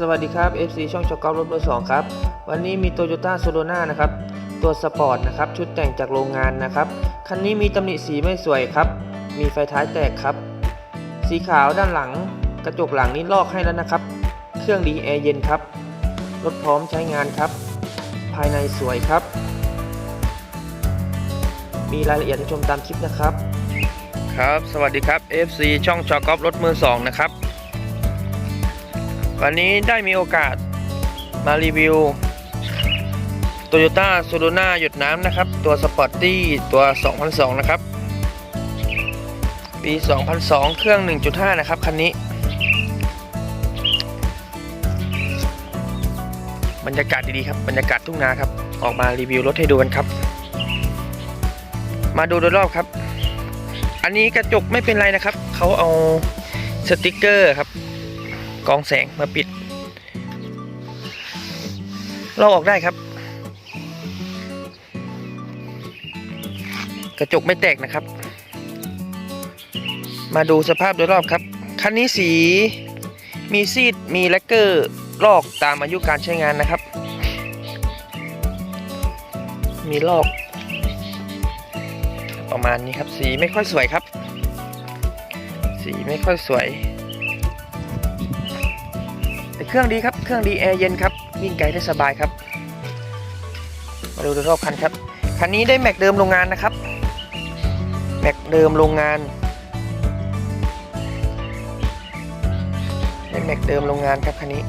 สวัสดีครับ FC ช่องชอกอล์ฟรถเบอร์สองครับ วันนี้มี Toyota s o l o n a นะครับ ตัวสปอร์ตนะครับ ชุดแต่งจากโรงงานนะครับ คันนี้มีตำหนิสีไม่สวยครับ มีไฟท้ายแตกครับ สีขาวด้านหลัง กระจกหลังนี้ลอกให้แล้วนะครับ เครื่องดีแอร์เย็นครับ รถพร้อมใช้งานครับ ภายในสวยครับ มีรายละเอียดให้ชมตามคลิปนะครับ ครับ สวัสดีครับ FC ช่องชอกอล์ฟรถมือสองนะครับ วันนี้ได้มีโอกาสมารีวิว Toyota s o l o n a หยดน้ำนะครับ ตัว Sporty ตัว 2002 นะครับ ปี 2002 เครื่อง 1.5 นะครับ คันนี้ บรรยากาศดี ๆ ครับ บรรยากาศทุ่งนาครับ ออกมารีวิวรถให้ดูกันครับ มาดูโดยรอบครับ อันนี้กระจกไม่เป็นไรนะครับ เขาเอาสติกเกอร์ครับ กองแสงมาปิด เราออกได้ครับ กระจกไม่แตกนะครับ มาดูสภาพโดยรอบครับ คันนี้สีมีซีดมีแลกเกอร์ลอกตามอายุการใช้งานนะครับ มีลอกประมาณนี้ครับ สีไม่ค่อยสวยครับ สีไม่ค่อยสวย แต่เครื่องดีครับ เครื่องดีแอร์เย็นครับ วิ่งไกลได้สบายครับ มาดูรอบคันครับ คันนี้ได้แม็กเดิมโรงงานนะครับ แม็กเดิมโรงงาน ได้แม็กเดิมโรงงานครับคันนี้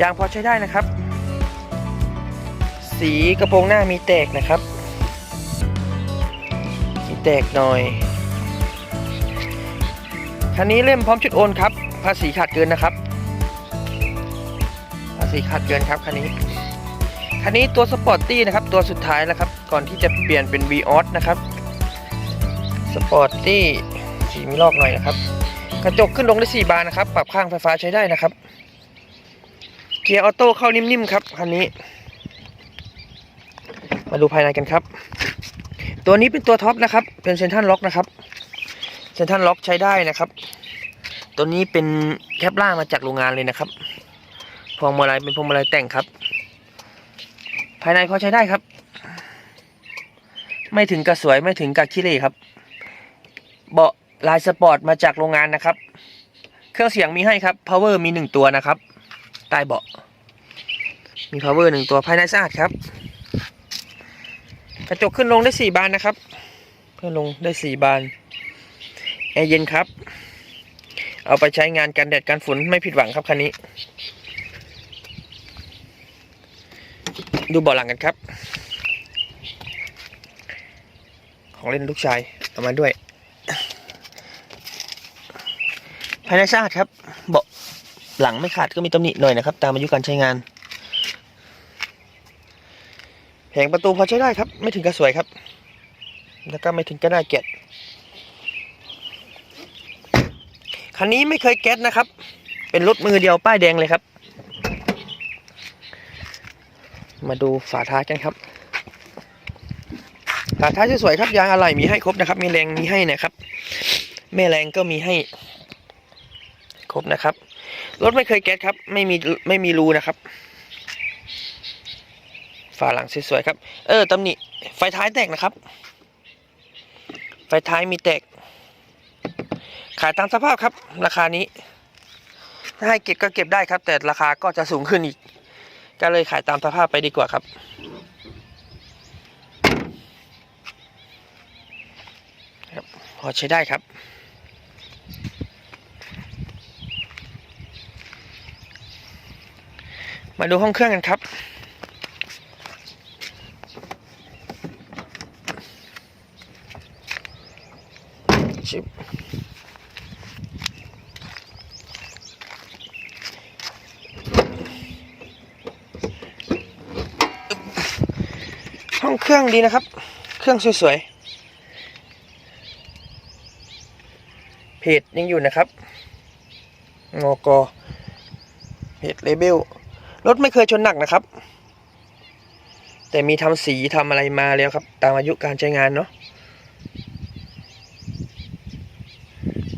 ยางพอใช้ได้นะครับ สีกระโปรงหน้ามีแตกนะครับ มีแตกหน่อย คันนี้เล่มพร้อมชุดโอนครับภาษีขาดเกินนะครับ ภาษีขาดเกินครับคันนี้ คันนี้ตัวสปอร์ตตี้นะครับ ตัวสุดท้ายแล้วครับ ก่อนที่จะเปลี่ยนเป็น v ีออสนะครับสปอร์ตตี้สีมีลอกหน่อยนะครับ กระจกขึ้นลงได้ 4 บานนะครับ ปรับข้างไฟฟ้าใช้ได้นะครับ เกียร์ออโต้เข้านิ่มๆครับคันนี้ มาดูภายในกันครับ ตัวนี้เป็นตัวท็อปนะครับ เป็นเซนทันล็อกนะครับเซนทันล็อกใช้ได้นะครับ ตัวนี้เป็นแคปล่างมาจากโรงงานเลยนะครับ พวงมาลัยเป็นพวงมาลัยแต่งครับ ภายในพอใช้ได้ครับ ไม่ถึงกับสวยไม่ถึงกับขี้เหร่ครับ เบาะลายสปอร์ตมาจากโรงงานนะครับ เครื่องเสียงมีให้ครับ power มีหนึ่งตัวนะครับ ใต้เบาะ มี power หนึ่งตัวภายในสะอาดครับ กระจกขึ้นลงได้สี่บานนะครับขึ้นลงได้สี่บานแอร์เย็นครับ เอาไปใช้งานกันแดดกันฝนไม่ผิดหวังครับคันนี้ ดูเบาะหลังกันครับ ของเล่นลูกชายเอามาด้วย ภายในสะอาดครับเบาะหลังไม่ขาดก็มีตำหนิหน่อยนะครับ ตามอายุการใช้งานแผงประตูพอใช้ได้ครับ ไม่ถึงกับสวยครับ แล้วก็ไม่ถึงกับน่าเกลียดคันนี้ไม่เคยแก๊สนะครับ เป็นรถมือเดียวป้ายแดงเลยครับ มาดูฝาท้ายกันครับฝาท้ายสวยๆครับยางอะไหล่มีให้ครบนะครับ มีแรงมีให้นะครับแม่แรงก็มีให้ ครบนะครับ รถไม่เคยแก๊สครับ ไม่มีไม่มีรูนะครับฝาหลังสวยๆครับ เออตำหนิไฟท้ายแตกนะครับ ไฟท้ายมีแตก ขายตามสภาพครับ ราคานี้ ถ้าให้เก็บก็เก็บได้ครับ แต่ราคาก็จะสูงขึ้นอีก ก็เลยขายตามสภาพไปดีกว่าครับ ครับ พอใช้ได้ครับ มาดูห้องเครื่องกันครับชิบห้อง เครื่องดีนะครับ เครื่องสวยๆเพจยังอยู่นะครับงอกเพจเลเบลรถไม่เคยชนหนักนะครับ แต่มีทำสีทำอะไรมาแล้วครับ ตามอายุการใช้งานเนาะ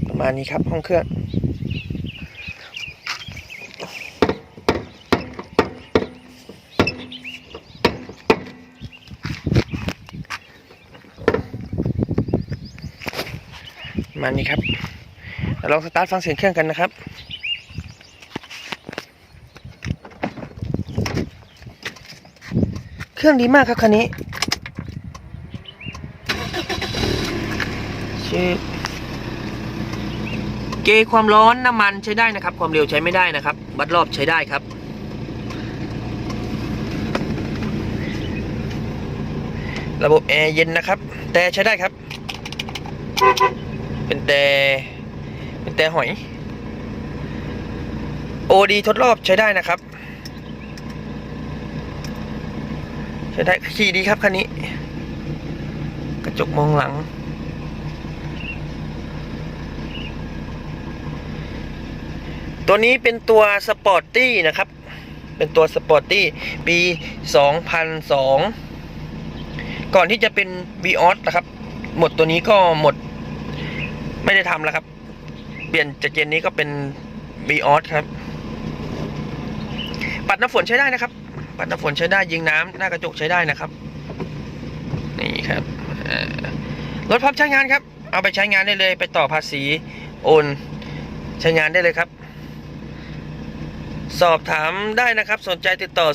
ประมาณนี้ครับห้องเครื่อง มานี่ครับเราลองสตาร์ทฟังเสียงเครื่องกันนะครับเครื่องดีมากครับคันนี้ชื่อเกความร้อนน้ำมันใช้ได้นะครับ ความเร็วใช้ไม่ได้นะครับวัดรอบใช้ได้ครับ ระบบแอร์เย็นนะครับ แต่ใช้ได้ครับ เป็นแต่เป็นแต่หอย โอดีทดรอบใช้ได้นะครับ ใช้ได้ขี่ดีครับคันนี้ กระจกมองหลัง ตัวนี้เป็นตัวสปอร์ตตี้นะครับ เป็นตัวสปอร์ตตี้ปี 2002 ก่อนที่จะเป็น v ีออสนะครับ หมดตัวนี้ก็หมด ไม่ได้ทำแล้วครับ เปลี่ยนจากเจนนี้ก็เป็น v ีออสครับ ปัดน้ำฝนใช้ได้นะครับ ปัดน้ำฝนใช้ได้ยิงน้ำหน้ากระจกใช้ได้นะครับ นี่ครับรถพร้อมใช้งานครับ เอาไปใช้งานได้เลย ไปต่อภาษีโอนใช้งานได้เลยครับ สอบถามได้นะครับ สนใจติดต่อ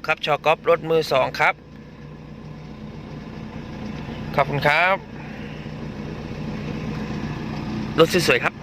0877291856 ครับชอกอฟรถมือ 2 ครับ ขอบคุณครับ รถสวยๆครับ